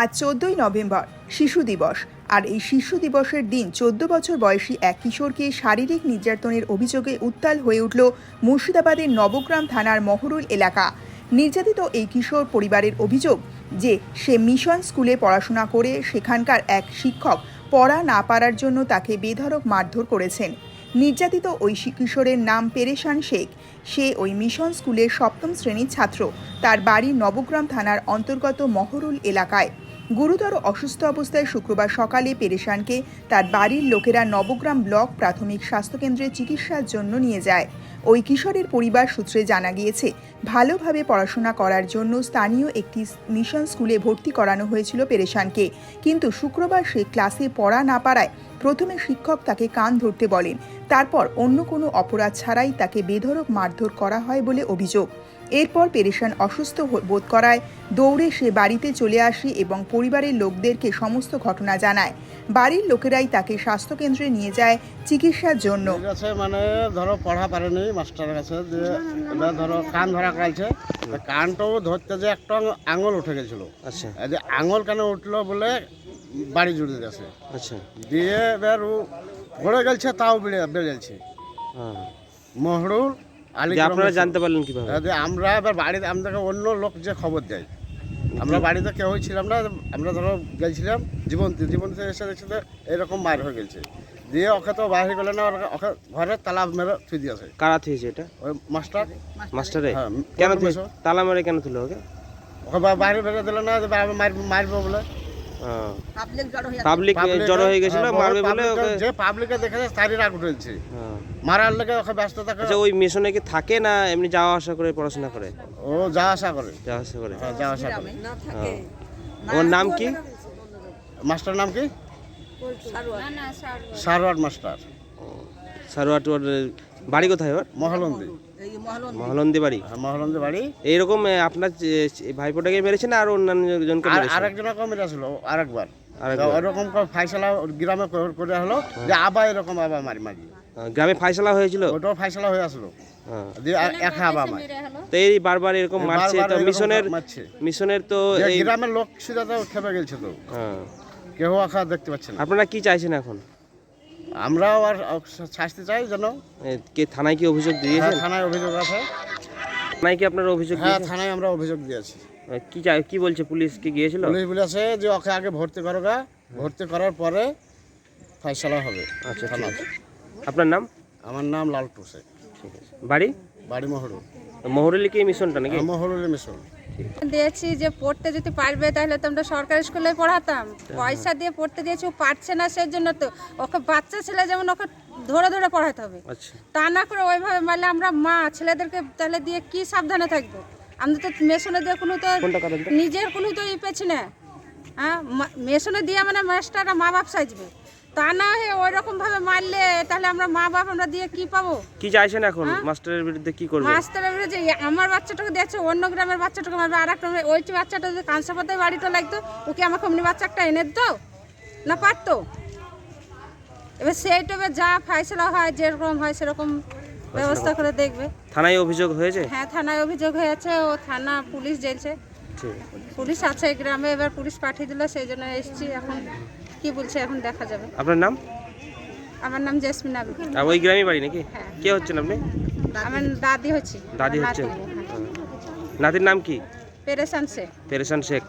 আজ চোদ্দই নভেম্বর, শিশু দিবস। আর এই শিশু দিবসের দিন চোদ্দ বছর বয়সী এক কিশোরকে শারীরিক নির্যাতনের অভিযোগে উত্তাল হয়ে উঠল মুর্শিদাবাদের নবগ্রাম থানার মহরুল এলাকা। নির্যাতিত এই কিশোর পরিবারের অভিযোগ যে সে মিশন স্কুলে পড়াশোনা করে সেখানকার এক শিক্ষক পড়া না পারার জন্য তাকে বেধড়ক মারধর করেছেন। নির্যাতিত ওই কিশোরের নাম পেরেশান শেখ। সে ওই মিশন স্কুলের সপ্তম শ্রেণির ছাত্র। তার বাড়ি নবগ্রাম থানার অন্তর্গত মহরুল এলাকায়। গুরুতর অসুস্থ অবস্থায় শুক্রবার সকালে পেরেশানকে তার বাড়ির লোকেরা নবগ্রাম ব্লক প্রাথমিক স্বাস্থ্যকেন্দ্রে চিকিৎসার জন্য নিয়ে যায়। ওই কিশোরের পরিবার সূত্রে জানা গিয়েছে, ভালোভাবে পড়াশোনা করার জন্য স্থানীয় একটি মিশন স্কুলে ভর্তি করানো হয়েছিল পেরেশানকে। কিন্তু শুক্রবার সে ক্লাসে পড়া না পারায় প্রথমে শিক্ষক তাকে কান ধরতে বলেন, তারপর অন্য কোনো অপরাধ ছাড়াই তাকে বেধড়ক মারধর করা হয় বলে অভিযোগ। এরপর পেরেশান অসুস্থ বোধ করায় দৌড়ে সে বাড়িতে চলে আসে এবং পরিবারের লোকদেরকে সমস্ত ঘটনা জানায়। বাড়ির লোকেরাই তাকে স্বাস্থ্যকেন্দ্রে নিয়ে যায় চিকিৎসার জন্য। মানে ধরো পড়া পারেনি মাস্টারের কাছে যে ধরো কান ধরা কালছে কানটাও ধরতে যে একটা আঙ- আঙুল উঠে গেছিল। আচ্ছা। যে আঙুল কেন উঠল বলে বাড়ি জুড়ে গেছে। আচ্ছা। দিয়ে এবার ও পড়ে গেছে তাও বেড়ে বেড়েছে হ্যাঁ। যে আপনারা জানতে পারলেন কীভাবে? আমরা এবার বাড়িতে আমাদেরকে অন্য লোক যে খবর দেয়। আমরা বাড়িতে কেউই ছিলাম না আমরা ধরো গেছিলাম জীবন্তী জীবন্তী এসে দেখছি তো এরকম মার হয়ে গেছে। দিয়ে ওকে তো বাইরে গেলে না ওকে- ঘরে তালা মেরে থুই দিয়েছে কারা থুয়েছে এটা? ওই মাস্টার। মাস্টারে? হ্যাঁ, কেন তালা মেরে কেন তুলো ওকে? ওকে বাইরে বেরোতে দিল না মারবো বলে। পাবলিক জড়ো হয়ে গেছিল হ্যাঁ, মারবে বলে যে পাবলিকে দেখেছে তারই রাগ উঠেছে। হ্যাঁ। মারার লেগে ওকে ব্যস্ত থাকে। আচ্ছা ওই মিশনে কি থাকে না এমনি যাওয়া আসা করে পড়াশোনা করে? ও যা আশা করে। যাওয়া আসা করে। হ্যাঁ, যা আশা করে। হ্যাঁ। ওর নাম কি? মাস্টার নাম কি? সারওয়ার মাস্টার। সারোয়াট ওর বাড়ি কোথায় ওর? মহলন্দি। মহলন্দি। বাড়ি? হ্যাঁ, মহলন্দি বাড়ি। এইরকম আপনার ভাইপোটাকে মেরেছে না আর অন্যান্য জনকে আর মেরেছে? মেরেছিল আরেকবার। আরেকবার। ওরকম ফাইসলা গ্রামে করে- করে হলো যে আবার এরকম আবার মারি মারি। হ্যাঁ, গ্রামে ফাইসলা হয়েছিল? ওটাও ফাইসলা হয়ে আসলো। হ্যাঁ। তো এই বারবার এরকম মারছে তো মিশনের মিশনের তো গ্রামের লোক সেটা তো খেপে গেছে তো। কেউ আখা দেখতে পাচ্ছে না। আপনারা কি চাইছেন এখন? আমরাও আর শাস্তি চাই যেন। কে থানায় কি অভিযোগ হ্যাঁ, দিয়েছেন? থানায় অভিযোগ আছে। থানায় কি আপনার অভিযোগ হ্যাঁ থানায় আমরা অভিযোগ দিয়েছি। কি চাই কি বলছে? পুলিশ কি গিয়েছিল? পুলিশ বলেছে যে ওকে আগে ভর্তি করো গা। ভর্তি করার পরে ফাইসলা হবে। আচ্ছা থানা আপনার নাম? আমার নাম লালটু শেখ। ঠিক আছে। বাড়ি? বাড়ি মহরু মহরলি কি মিশনটা নাকি? মহরুলের মিশন। দিয়েছি যে পড়তে যদি পারবে তাহলে তো আমরা সরকারি স্কুলে পড়াতাম। পয়সা দিয়ে পড়তে দিয়েছি ও পারছে না সেই জন্য তো ওকে বাচ্চা ছেলে যেমন ওকে ধরে ধরে পড়াতে হবে। আচ্ছা। তা না করে ওইভাবে মারলে আমরা মা ছেলেদেরকে তাহলে দিয়ে কি সাবধানে থাকব? আমরা তো মেশনে দিয়ে কোনো তো? নিজের কোনো তো ই পেছি না। হ্যাঁ মেশনে দিয়ে মানে মাস্টাররা মা বাপ সাজবে। তা না হয়ে ওই রকম ভাবে মারলে তাহলে আমরা মা বাপ আমরা দিয়ে কি পাবো? কি চাইছেন এখন? মাস্টারের বিরুদ্ধে কি করবেন? মাস্টারের বিরুদ্ধে যে আমার বাচ্চাটাকে দেখছে অন্য গ্রামের বাচ্চাটাকে মারবে আর একটা ওই বাচ্চাটা যদি কাঁসাপাতায় বাড়িটা লাগতো ওকে আমাকে অমনি বাচ্চা একটা এনে দিত? না পারতো? এবার সেইটা এবার যা ফাইসলা হয় যেরকম হয় সেরকম ব্যবস্থা করে দেখবে। থানায় অভিযোগ হয়েছে? হ্যাঁ থানায় অভিযোগ হয়েছে ও থানা পুলিশ জেলছে। পুলিশ আছে গ্রামে এবার পুলিশ পাঠিয়ে দিল সেই জন্য এসছি এখন। কি বলছে এখন দেখা যাবে। আপনার নাম? আমার নাম জেসমিন আবি। আর ওই গ্রামে বাড়ি নাকি? হ্যাঁ। কে হচ্ছেন আপনি? আমার দাদি হচ্ছে। দাদি হচ্ছে। নাতির নাম কি? পেরেশান শেখ। পেরেশান শেখ।